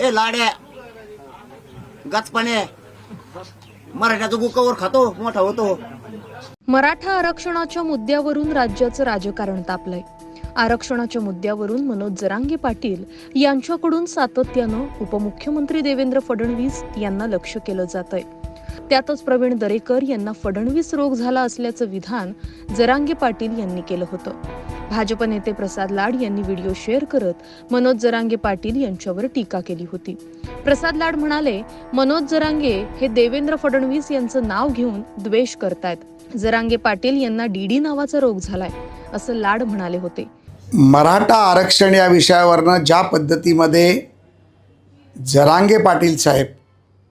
ए लाड्या. गचपाने मराठ्याचा गुकावर खातो मोठा होतो. मराठा आरक्षणाच्या मुद्द्यावरून राज्याचं राजकारण तापलंय. आरक्षणाच्या मुद्द्यावरून मनोज जरांगे पाटील यांच्याकडून सातत्यानं उपमुख्यमंत्री देवेंद्र फडणवीस यांना लक्ष केलं जात आहे त्यातच प्रवीण दरेकर यांना फडणवीस रोग झाला असल्याचं विधान जरांगे पाटील यांनी केलं होतं. भाजप नेते प्रसाद लाड यांनी व्हिडिओ शेअर करत मनोज जरांगे पाटील यांच्यावर टीका केली होती. प्रसाद लाड म्हणाले मनोज जरांगे हे देवेंद्र फडणवीस यांचं नाव घेऊन द्वेष करतायत. जरांगे पाटील यांना डीडी नावाचा रोग झालाय असं लाड म्हणाले होते. मराठा आरक्षण या विषयावरनं ज्या पद्धतीमध्ये जरांगे पाटील साहेब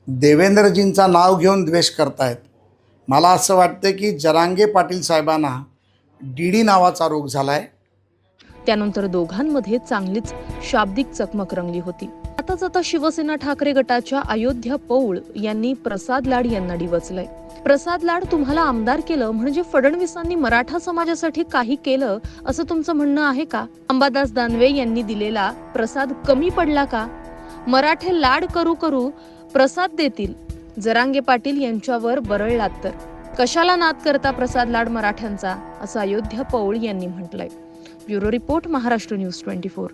देवेंद्रजींचा नाव घेऊन द्वेष करतायत मला असं वाटतं की जरांगे पाटील साहेबांना डीडी नावाचा रोग झालाय. त्यानंतर दोघांमध्ये चांगलीच शाब्दिक चकमक रंगली होती. आताच आता शिवसेना ठाकरे गटाच्या अयोध्या पौळ यांनी प्रसाद लाड यांना डिवचलंय. प्रसाद लाड तुम्हाला आमदार केलं म्हणजे फडणवीसांनी मराठा समाजासाठी काही केलं असं तुमचं म्हणणं आहे का? अंबादास दानवे यांनी दिलेला प्रसाद कमी पडला का? मराठे लाड करू करू प्रसाद देतील. जरांगे पाटील यांच्यावर बरळलात तर. कशाला नाद करता प्रसाद लाड मराठ्यांचा? असं अयोध्या पौळ यांनी म्हटलंय. Bureau report Maharashtra news twenty four.